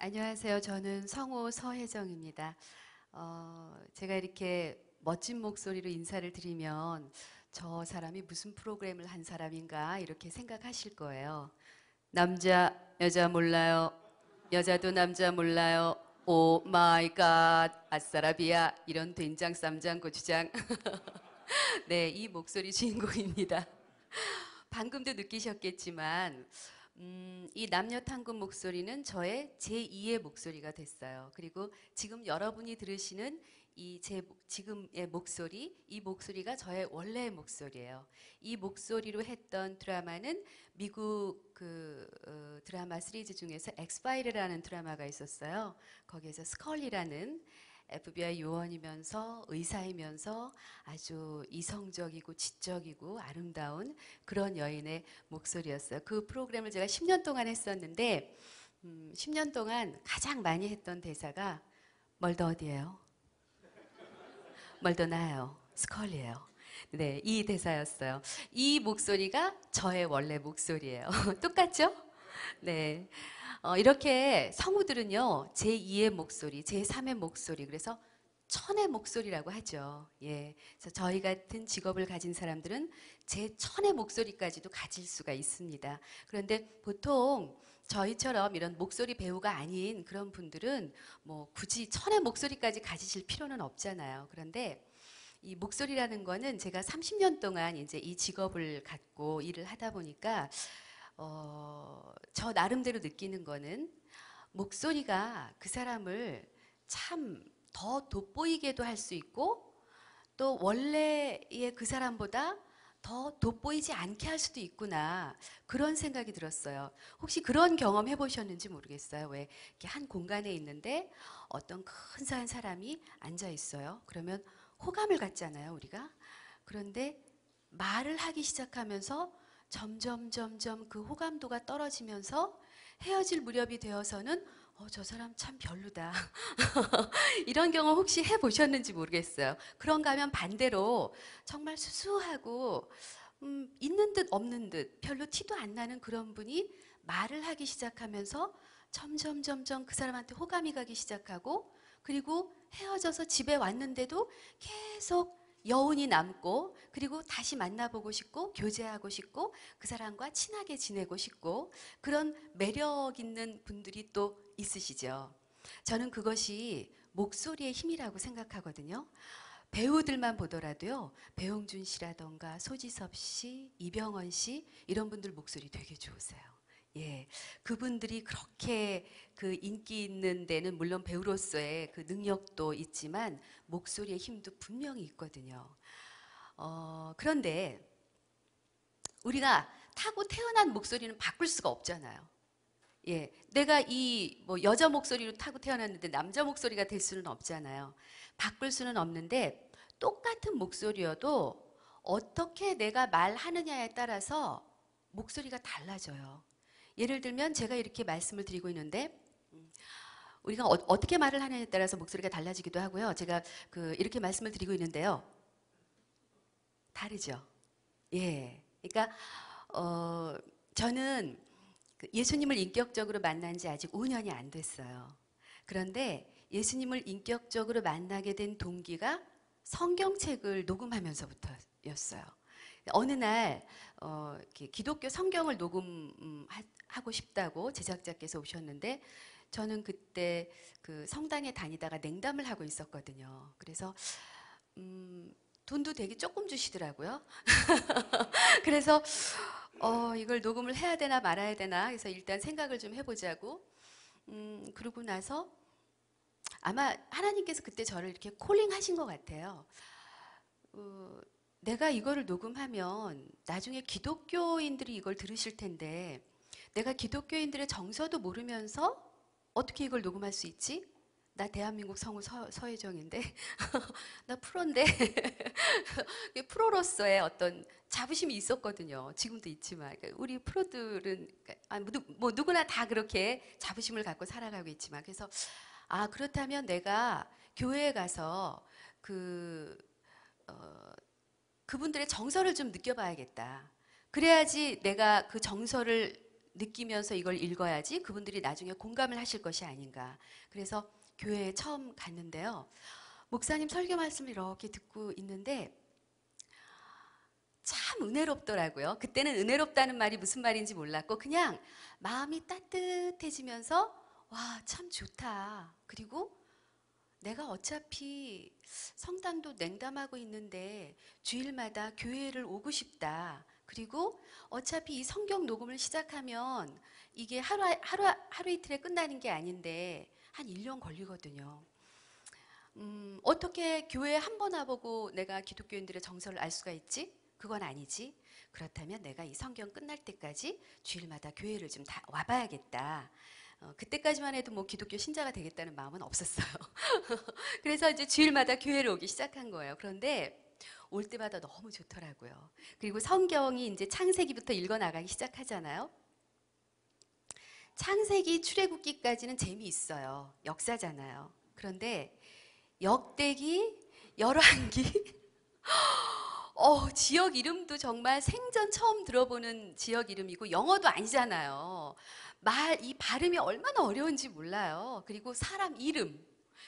안녕하세요. 저는 성우 서혜정입니다. 어, 제가 이렇게 멋진 목소리로 인사를 드리면 저 사람이 무슨 프로그램을 한 사람인가 이렇게 생각하실 거예요. 남자, 여자 몰라요. 여자도 남자 몰라요. 오 마이 갓, 아싸라비아 이런 된장, 쌈장, 고추장. 네, 이 목소리 주인공입니다. 방금도 느끼셨겠지만 음, 이 남녀 탕금 목소리는 저의 제2의 목소리가 됐어요. 그리고 지금 여러분이 들으시는 이 제 지금의 목소리, 이 목소리가 저의 원래의 목소리예요. 이 목소리로 했던 드라마는 미국 그 어, 드라마 시리즈 중에서 엑스파일이라는 드라마가 있었어요. 거기에서 스컬리라는 FBI 요원이면서 의사이면서 아주 이성적이고 지적이고 아름다운 그런 여인의 목소리였어요. 그 프로그램을 제가 10년 동안 했었는데 음, 10년 동안 가장 많이 했던 대사가 멀더 어디예요? 멀더 나요. 스컬리예요. 네, 이 대사였어요. 이 목소리가 저의 원래 목소리예요. 똑같죠? 네. 어, 이렇게 성우들은요, 제2의 목소리, 제3의 목소리, 그래서 천의 목소리라고 하죠. 예. 그래서 저희 같은 직업을 가진 사람들은 제 천의 목소리까지도 가질 수가 있습니다. 그런데 보통 저희처럼 이런 목소리 배우가 아닌 그런 분들은 뭐 굳이 천의 목소리까지 가지실 필요는 없잖아요. 그런데 이 목소리라는 거는 제가 30년 동안 이제 이 직업을 갖고 일을 하다 보니까 어, 저 나름대로 느끼는 거는 목소리가 그 사람을 참 더 돋보이게도 할 수 있고 또 원래의 그 사람보다 더 돋보이지 않게 할 수도 있구나 그런 생각이 들었어요. 혹시 그런 경험 해보셨는지 모르겠어요. 왜 이렇게 한 공간에 있는데 어떤 근사한 사람이 앉아 있어요. 그러면 호감을 갖잖아요, 우리가. 그런데 말을 하기 시작하면서 점점 점점 그 호감도가 떨어지면서 헤어질 무렵이 되어서는 어, 저 사람 참 별로다. 이런 경험 혹시 해보셨는지 모르겠어요. 그런가 하면 반대로 정말 수수하고 음, 있는 듯 없는 듯 별로 티도 안 나는 그런 분이 말을 하기 시작하면서 점점 점점 그 사람한테 호감이 가기 시작하고 그리고 헤어져서 집에 왔는데도 계속 여운이 남고 그리고 다시 만나보고 싶고 교제하고 싶고 그 사람과 친하게 지내고 싶고 그런 매력 있는 분들이 또 있으시죠. 저는 그것이 목소리의 힘이라고 생각하거든요. 배우들만 보더라도요. 배용준 씨라던가 소지섭 씨, 이병헌 씨 이런 분들 목소리 되게 좋으세요. 예, 그분들이 그렇게 그 인기 있는 데는 물론 배우로서의 그 능력도 있지만 목소리의 힘도 분명히 있거든요. 어, 그런데 우리가 타고 태어난 목소리는 바꿀 수가 없잖아요. 예, 내가 이 뭐 여자 목소리로 타고 태어났는데 남자 목소리가 될 수는 없잖아요. 바꿀 수는 없는데 똑같은 목소리여도 어떻게 내가 말하느냐에 따라서 목소리가 달라져요. 예를 들면 제가 이렇게 말씀을 드리고 있는데 음, 우리가 어, 떻게 말을 하느냐에 따라서 목소리가 달라지기도 하고요. 제가 그 이렇게 말씀을 드리고 있는데요. 다르죠. 예. 그러니까 어, 저는 그 예수님을 인격적으로 만난 지 아직 5년이 안 됐어요. 그런데 예수님을 인격적으로 만나게 된 동기가 성경책을 녹음하면서부터였어요. 어느 날 어, 기독교 성경을 녹음하고 싶다고 제작자께서 오셨는데 저는 그때 그 성당에 다니다가 냉담을 하고 있었거든요. 그래서 음, 돈도 되게 조금 주시더라고요. 그래서 어, 이걸 녹음을 해야 되나 말아야 되나 그래서 일단 생각을 좀 해보자고 음, 그러고 나서 아마 하나님께서 그때 저를 이렇게 콜링하신 것 같아요. 어, 내가 이거를 녹음하면 나중에 기독교인들이 이걸 들으실 텐데 내가 기독교인들의 정서도 모르면서 어떻게 이걸 녹음할 수 있지? 나 대한민국 성우 서, 서혜정인데 나 프로인데 프로로서의 어떤 자부심이 있었거든요. 지금도 있지만 그러니까 우리 프로들은 그러니까 아, 뭐, 뭐 누구나 다 그렇게 자부심을 갖고 살아가고 있지만 그래서 아 그렇다면 내가 교회에 가서 그 어, 그분들의 정서를 좀 느껴봐야겠다. 그래야지 내가 그 정서를 느끼면서 이걸 읽어야지 그분들이 나중에 공감을 하실 것이 아닌가. 그래서 교회에 처음 갔는데요. 목사님 설교 말씀을 이렇게 듣고 있는데 참 은혜롭더라고요. 그때는 은혜롭다는 말이 무슨 말인지 몰랐고 그냥 마음이 따뜻해지면서 와, 참 좋다. 그리고 내가 어차피 성당도 냉담하고 있는데 주일마다 교회를 오고 싶다. 그리고 어차피 이 성경 녹음을 시작하면 이게 하루, 하루, 하루 이틀에 끝나는 게 아닌데 한 1년 걸리거든요. 음, 어떻게 교회에 한번 와보고 내가 기독교인들의 정서를 알 수가 있지? 그건 아니지. 그렇다면 내가 이 성경 끝날 때까지 주일마다 교회를 좀 다 와봐야겠다. 어, 그때까지만 해도 뭐 기독교 신자가 되겠다는 마음은 없었어요. 그래서 이제 주일마다 교회를 오기 시작한 거예요. 그런데 올 때마다 너무 좋더라고요. 그리고 성경이 이제 창세기부터 읽어 나가기 시작하잖아요. 창세기 출애굽기까지는 재미있어요. 역사잖아요. 그런데 역대기, 열왕기 어, 지역 이름도 정말 생전 처음 들어보는 지역 이름이고 영어도 아니잖아요. 말, 이 발음이 얼마나 어려운지 몰라요. 그리고 사람 이름.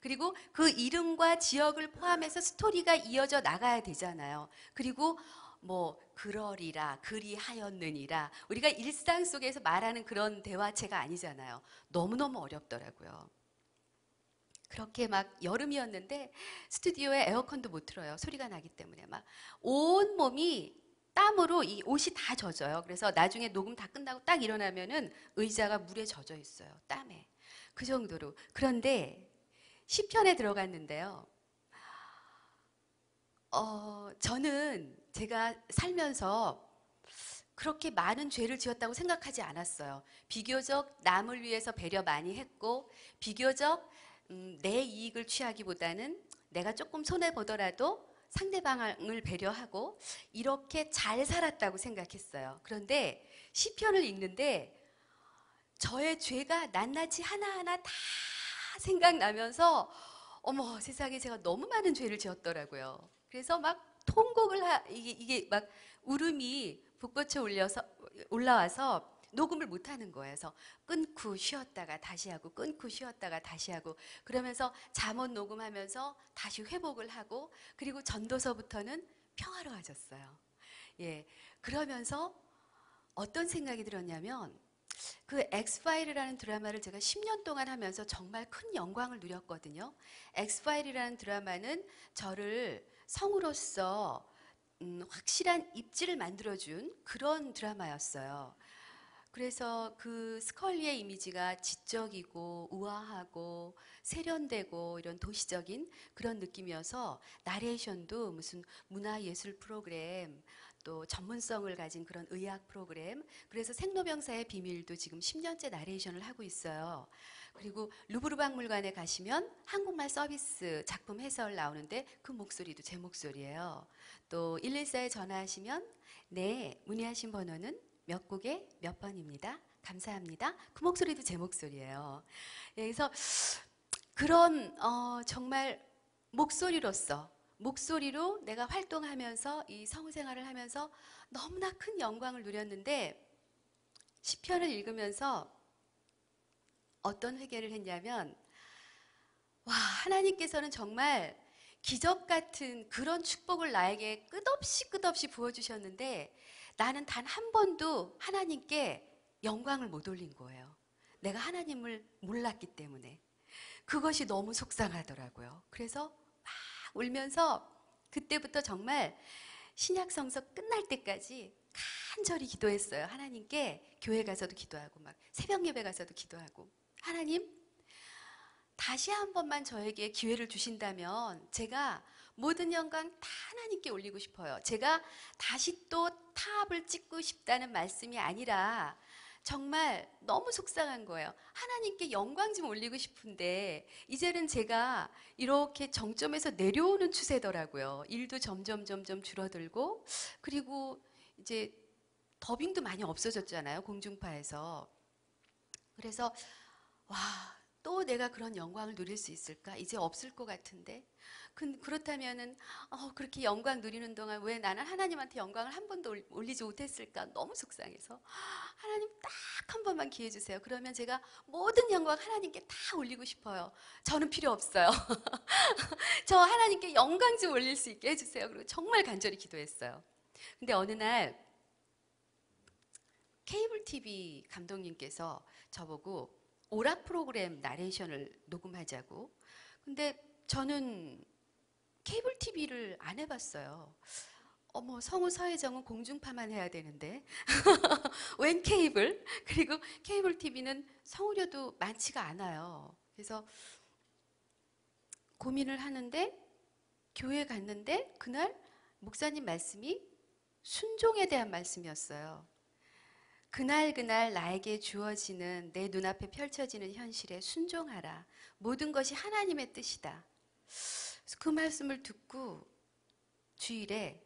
그리고 그 이름과 지역을 포함해서 스토리가 이어져 나가야 되잖아요. 그리고 뭐 그러리라 그리하였느니라 우리가 일상 속에서 말하는 그런 대화체가 아니잖아요. 너무너무 어렵더라고요. 그렇게 막 여름이었는데 스튜디오에 에어컨도 못 틀어요. 소리가 나기 때문에 막 온 몸이 땀으로 이 옷이 다 젖어요. 그래서 나중에 녹음 다 끝나고 딱 일어나면은 의자가 물에 젖어 있어요. 땀에. 그 정도로. 그런데 시편에 들어갔는데요. 어, 저는 제가 살면서 그렇게 많은 죄를 지었다고 생각하지 않았어요. 비교적 남을 위해서 배려 많이 했고, 비교적 음, 내 이익을 취하기보다는 내가 조금 손해 보더라도 상대방을 배려하고 이렇게 잘 살았다고 생각했어요. 그런데 시편을 읽는데 저의 죄가 낱낱이 하나하나 다 생각나면서 어머 세상에 제가 너무 많은 죄를 지었더라고요. 그래서 막 통곡을 하, 이게, 이게 막 울음이 북돋쳐 올려서 올라와서 녹음을 못 하는 거예요. 그래서 끊고 쉬었다가 다시 하고 끊고 쉬었다가 다시 하고 그러면서 잠옷 녹음하면서 다시 회복을 하고 그리고 전도서부터는 평화로워졌어요. 예. 그러면서 어떤 생각이 들었냐면 그 엑스파일이라는 드라마를 제가 10년 동안 하면서 정말 큰 영광을 누렸거든요. 엑스파일이라는 드라마는 저를 성우로서 음, 확실한 입지를 만들어준 그런 드라마였어요. 그래서 그 스컬리의 이미지가 지적이고 우아하고 세련되고 이런 도시적인 그런 느낌이어서 나레이션도 무슨 문화예술 프로그램 또 전문성을 가진 그런 의학 프로그램 그래서 생로병사의 비밀도 지금 10년째 나레이션을 하고 있어요. 그리고 루브르 박물관에 가시면 한국말 서비스 작품 해설 나오는데 그 목소리도 제 목소리예요. 또 114에 전화하시면 네 문의하신 번호는 몇 곡에 몇 번입니다. 감사합니다. 그 목소리도 제 목소리예요. 예, 그래서 그런 어, 정말 목소리로서 목소리로 내가 활동하면서 이 성생활을 하면서 너무나 큰 영광을 누렸는데 시편을 읽으면서 어떤 회개를 했냐면 와 하나님께서는 정말 기적 같은 그런 축복을 나에게 끝없이 끝없이 부어주셨는데 나는 단 한 번도 하나님께 영광을 못 올린 거예요. 내가 하나님을 몰랐기 때문에. 그것이 너무 속상하더라고요. 그래서 막 울면서 그때부터 정말 신약 성서 끝날 때까지 간절히 기도했어요. 하나님께 교회 가서도 기도하고 막 새벽 예배 가서도 기도하고 하나님 다시 한 번만 저에게 기회를 주신다면 제가 모든 영광 다 하나님께 올리고 싶어요. 제가 다시 또 타압을 찍고 싶다는 말씀이 아니라 정말 너무 속상한 거예요. 하나님께 영광 좀 올리고 싶은데 이제는 제가 이렇게 정점에서 내려오는 추세더라고요. 일도 점점 점점 줄어들고 그리고 이제 더빙도 많이 없어졌잖아요. 공중파에서. 그래서 와 또 내가 그런 영광을 누릴 수 있을까? 이제 없을 것 같은데. 그, 그렇다면은 어, 그렇게 영광 누리는 동안 왜 나는 하나님한테 영광을 한 번도 올- 올리지 못했을까? 너무 속상해서 하나님 딱 한 번만 기회 주세요. 그러면 제가 모든 영광 하나님께 다 올리고 싶어요. 저는 필요 없어요. 저 하나님께 영광 좀 올릴 수 있게 해주세요. 그리고 정말 간절히 기도했어요. 근데 어느 날 케이블 TV 감독님께서 저보고 오락 프로그램 나레이션을 녹음하자고. 근데 저는 케이블 TV를 안 해봤어요. 어머 성우 서혜정은 공중파만 해야 되는데 웬 케이블? 그리고 케이블 TV는 성우료도 많지가 않아요. 그래서 고민을 하는데 교회 갔는데 그날 목사님 말씀이 순종에 대한 말씀이었어요. 그날 그날 나에게 주어지는 내 눈앞에 펼쳐지는 현실에 순종하라. 모든 것이 하나님의 뜻이다. 그 말씀을 듣고 주일에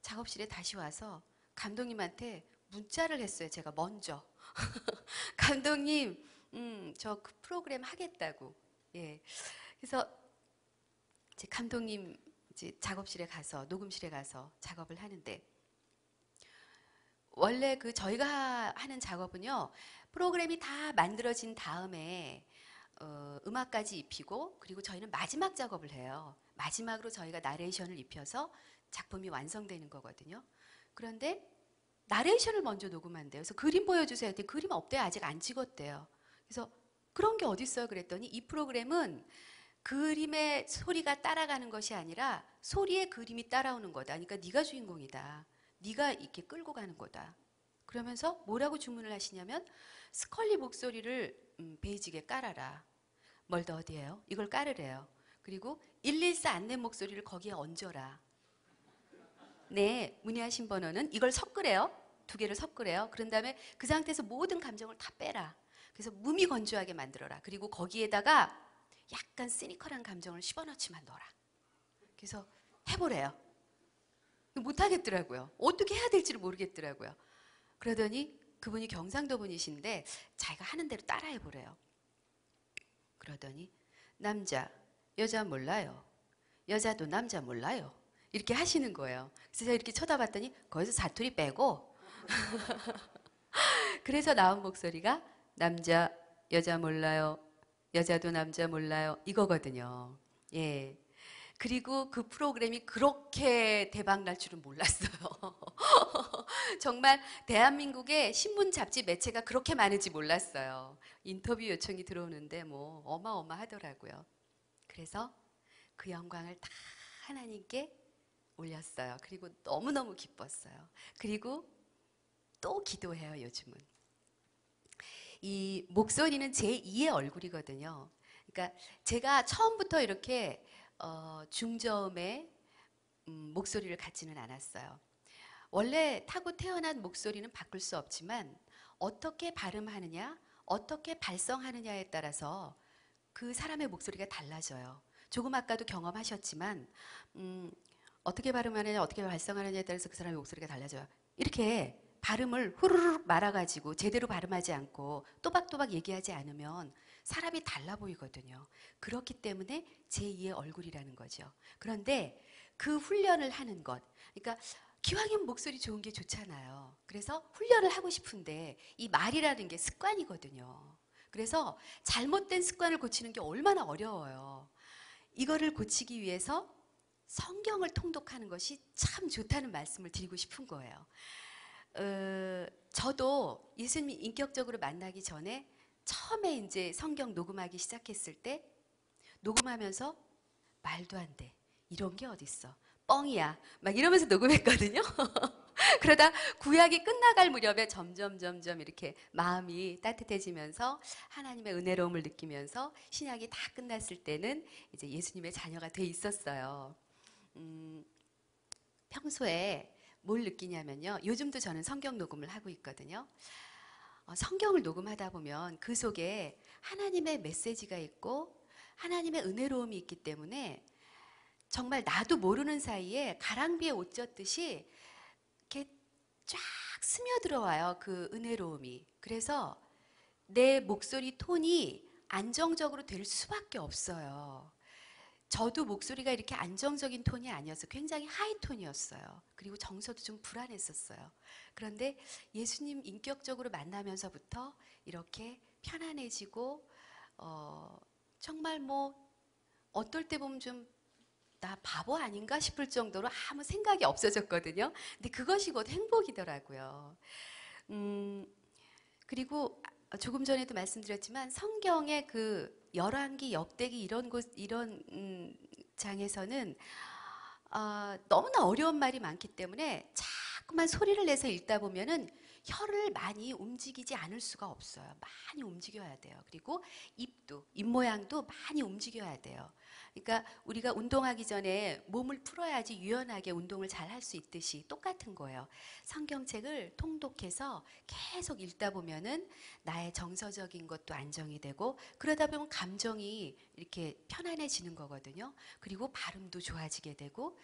작업실에 다시 와서 감독님한테 문자를 했어요. 제가 먼저. 감독님, 음, 저 그 프로그램 하겠다고. 예. 그래서 이제 감독님 이제 작업실에 가서 녹음실에 가서 작업을 하는데 원래 그 저희가 하는 작업은요 프로그램이 다 만들어진 다음에 어, 음악까지 입히고 그리고 저희는 마지막 작업을 해요. 마지막으로 저희가 나레이션을 입혀서 작품이 완성되는 거거든요. 그런데 나레이션을 먼저 녹음한대요. 그래서 그림 보여주세요. 했더니 그림 없대요. 아직 안 찍었대요. 그래서 그런 게 어딨어요? 그랬더니 이 프로그램은 그림의 소리가 따라가는 것이 아니라 소리의 그림이 따라오는 거다. 그러니까 네가 주인공이다. 네가 이렇게 끌고 가는 거다. 그러면서 뭐라고 주문을 하시냐면 스컬리 목소리를 음, 베이직에 깔아라. 멀더 어디에요? 이걸 깔으래요. 그리고 114 안내 목소리를 거기에 얹어라. 네, 문의하신 번호는 이걸 섞으래요. 두 개를 섞으래요. 그런 다음에 그 상태에서 모든 감정을 다 빼라. 그래서 무미건조하게 만들어라. 그리고 거기에다가 약간 시니컬한 감정을 집어넣지만 넣어라. 그래서 해보래요. 못하겠더라고요. 어떻게 해야 될지를 모르겠더라고요. 그러더니 그분이 경상도 분이신데 자기가 하는 대로 따라해 보래요. 그러더니 남자, 여자 몰라요. 여자도 남자 몰라요. 이렇게 하시는 거예요. 그래서 제가 이렇게 쳐다봤더니 거기서 사투리 빼고 그래서 나온 목소리가 남자, 여자 몰라요. 여자도 남자 몰라요. 이거거든요. 예. 그리고 그 프로그램이 그렇게 대박 날 줄은 몰랐어요. 정말 대한민국의 신문 잡지 매체가 그렇게 많은지 몰랐어요. 인터뷰 요청이 들어오는데 뭐 어마어마하더라고요. 그래서 그 영광을 다 하나님께 올렸어요. 그리고 너무너무 기뻤어요. 그리고 또 기도해요, 요즘은. 이 목소리는 제 2의 얼굴이거든요. 그러니까 제가 처음부터 이렇게 어, 중저음의 음, 목소리를 갖지는 않았어요. 원래 타고 태어난 목소리는 바꿀 수 없지만 어떻게 발음하느냐, 어떻게 발성하느냐에 따라서 그 사람의 목소리가 달라져요. 조금 아까도 경험하셨지만 음, 어떻게 발음하느냐, 어떻게 발성하느냐에 따라서 그 사람의 목소리가 달라져요. 이렇게 발음을 후루룩 말아가지고 제대로 발음하지 않고 또박또박 얘기하지 않으면 사람이 달라 보이거든요. 그렇기 때문에 제2의 얼굴이라는 거죠. 그런데 그 훈련을 하는 것, 그러니까 기왕이면 목소리 좋은 게 좋잖아요. 그래서 훈련을 하고 싶은데 이 말이라는 게 습관이거든요. 그래서 잘못된 습관을 고치는 게 얼마나 어려워요. 이거를 고치기 위해서 성경을 통독하는 것이 참 좋다는 말씀을 드리고 싶은 거예요. 어, 저도 예수님 인격적으로 만나기 전에 처음에 이제 성경 녹음하기 시작했을 때 녹음하면서 말도 안 돼. 이런 게 어딨어. 뻥이야. 막 이러면서 녹음했거든요. 그러다 구약이 끝나갈 무렵에 점점 점점 이렇게 마음이 따뜻해지면서 하나님의 은혜로움을 느끼면서 신약이 다 끝났을 때는 이제 예수님의 자녀가 돼 있었어요. 음, 평소에 뭘 느끼냐면요. 요즘도 저는 성경 녹음을 하고 있거든요. 어, 성경을 녹음하다 보면 그 속에 하나님의 메시지가 있고 하나님의 은혜로움이 있기 때문에 정말 나도 모르는 사이에 가랑비에 옷 젖듯이 이렇게 쫙 스며들어와요. 그 은혜로움이. 그래서 내 목소리 톤이 안정적으로 될 수밖에 없어요. 저도 목소리가 이렇게 안정적인 톤이 아니어서 굉장히 하이 톤이었어요. 그리고 정서도 좀 불안했었어요. 그런데 예수님 인격적으로 만나면서부터 이렇게 편안해지고 어, 정말 뭐 어떨 때 보면 좀 나 바보 아닌가 싶을 정도로 아무 생각이 없어졌거든요. 근데 그것이 곧 행복이더라고요. 음, 그리고 조금 전에도 말씀드렸지만 성경의 그 열왕기, 역대기 이런 곳 이런 음, 장에서는 아, 너무나 어려운 말이 많기 때문에 자꾸만 소리를 내서 읽다 보면은 혀를 많이 움직이지 않을 수가 없어요. 많이 움직여야 돼요. 그리고 입도, 입 모양도 많이 움직여야 돼요. 그러니까 우리가 운동하기 전에 몸을 풀어야지 유연하게 운동을 잘 할 수 있듯이 똑같은 거예요. 성경책을 통독해서 계속 읽다 보면은 나의 정서적인 것도 안정이 되고 그러다 보면 감정이 이렇게 편안해지는 거거든요. 그리고 발음도 좋아지게 되고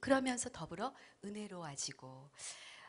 그러면서 더불어 은혜로워지고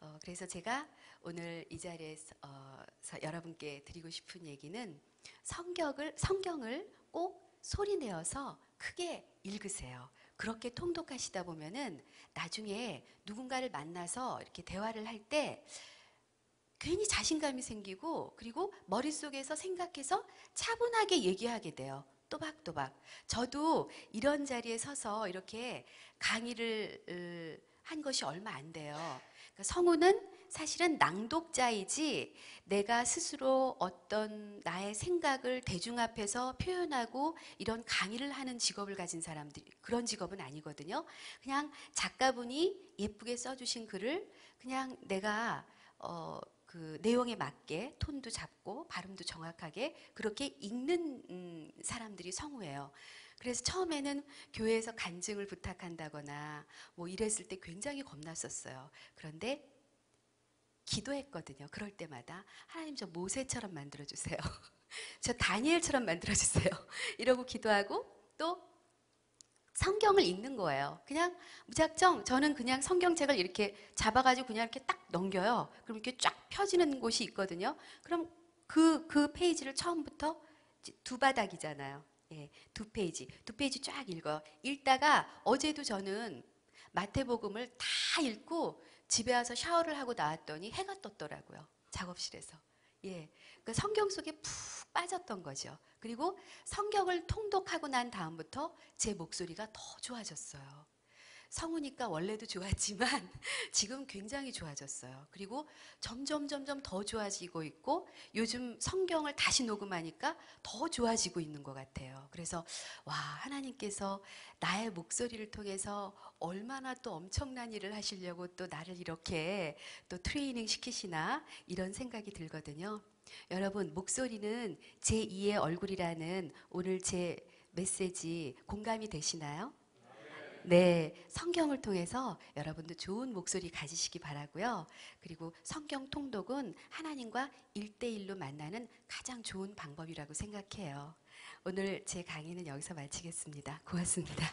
어, 그래서 제가 오늘 이 자리에서 어, 여러분께 드리고 싶은 얘기는 성경을 성경을 꼭 소리 내어서 크게 읽으세요. 그렇게 통독하시다 보면은 나중에 누군가를 만나서 이렇게 대화를 할 때 괜히 자신감이 생기고 그리고 머릿속에서 생각해서 차분하게 얘기하게 돼요. 또박또박. 저도 이런 자리에 서서 이렇게 강의를 으, 한 것이 얼마 안 돼요. 그러니까 성우는 사실은 낭독자이지 내가 스스로 어떤 나의 생각을 대중 앞에서 표현하고 이런 강의를 하는 직업을 가진 사람들 그런 직업은 아니거든요. 그냥 작가분이 예쁘게 써주신 글을 그냥 내가 어, 그 내용에 맞게 톤도 잡고 발음도 정확하게 그렇게 읽는 음, 사람들이 성우예요. 그래서 처음에는 교회에서 간증을 부탁한다거나 뭐 이랬을 때 굉장히 겁났었어요. 그런데 기도했거든요. 그럴 때마다 하나님 저 모세처럼 만들어 주세요. 저 다니엘처럼 만들어 주세요. 이러고 기도하고 또 성경을 읽는 거예요. 그냥 무작정 저는 그냥 성경책을 이렇게 잡아가지고 그냥 이렇게 딱 넘겨요. 그럼 이렇게 쫙 펴지는 곳이 있거든요. 그럼 그, 그 페이지를 처음부터 두 바닥이잖아요. 예, 두 페이지, 두 페이지 쫙 읽어. 읽다가 어제도 저는 마태복음을 다 읽고 집에 와서 샤워를 하고 나왔더니 해가 떴더라고요. 작업실에서. 예. 그 성경 속에 푹 빠졌던 거죠. 그리고 성경을 통독하고 난 다음부터 제 목소리가 더 좋아졌어요. 성우니까 원래도 좋았지만 지금 굉장히 좋아졌어요. 그리고 점점 점점 더 좋아지고 있고 요즘 성경을 다시 녹음하니까 더 좋아지고 있는 것 같아요. 그래서 와 하나님께서 나의 목소리를 통해서 얼마나 또 엄청난 일을 하시려고 또 나를 이렇게 또 트레이닝 시키시나 이런 생각이 들거든요. 여러분 목소리는 제 2의 얼굴이라는 오늘 제 메시지 공감이 되시나요? 네, 성경을 통해서 여러분도 좋은 목소리 가지시기 바라고요. 그리고 성경 통독은 하나님과 일대일로 만나는 가장 좋은 방법이라고 생각해요. 오늘 제 강의는 여기서 마치겠습니다. 고맙습니다.